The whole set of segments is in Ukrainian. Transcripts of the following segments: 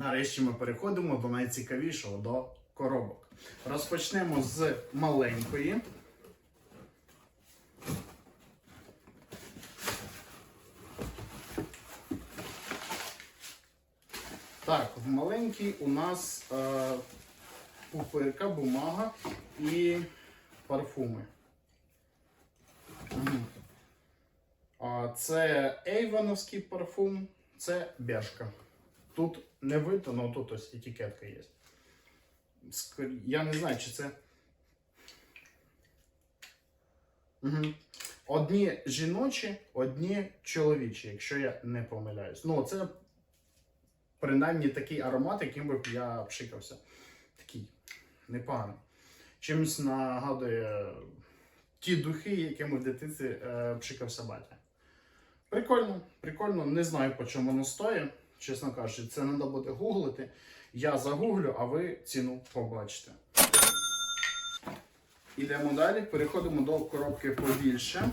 Нарешті ми переходимо до найцікавішого до коробок. Розпочнемо з маленької. Так, в маленькій у нас е, пупирка, бумага і парфуми. Це Ейвановський парфум, це Бершка. Тут не видно, але тут ось етикетка є. Я не знаю, чи це. Угу. Одні жіночі, одні чоловічі, якщо я не помиляюсь. Ну, це принаймні такий аромат, яким би я пшикався. Такий непоганий. Чимось нагадує ті духи, якими в дитинстві е, пшикався батя. Прикольно, прикольно. Не знаю, по чому воно стоїть. Чесно кажучи, це треба буде гуглити. Я загуглю, а ви ціну побачите. Ідемо далі, переходимо до коробки побільше.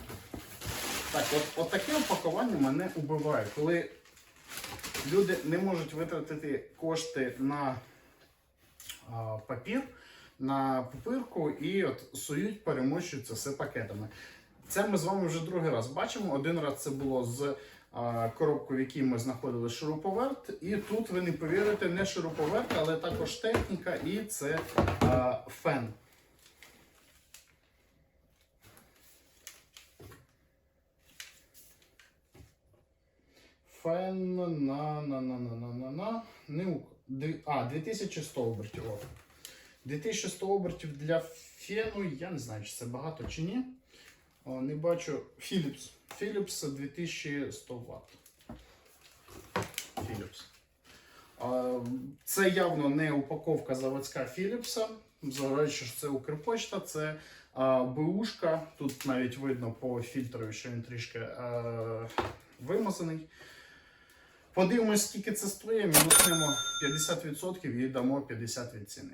Так, от, от таке опакування мене убиває, коли люди не можуть витратити кошти на а, папір, на пупирку і от сують, перемощують все пакетами. Це ми з вами вже другий раз бачимо. Один раз це було з а, коробкою, в якій ми знаходили шуруповерт. І тут ви не повірите, не шуруповерт, але також техніка, і це фен. Фен на на на на на на на не а 2100 обертів. 2100 обертів для фену, я не знаю, чи це багато чи ні. Не бачу. Philips. Philips 2100 Вт. Philips. Це явно не упаковка заводська Philips. Зважаючи, що це Укрпочта, це БУшка. Тут навіть видно по фільтру, що він трішки вимазаний. Подивимось, скільки це стоїть, мінуснемо 50% і дамо 50 від ціни.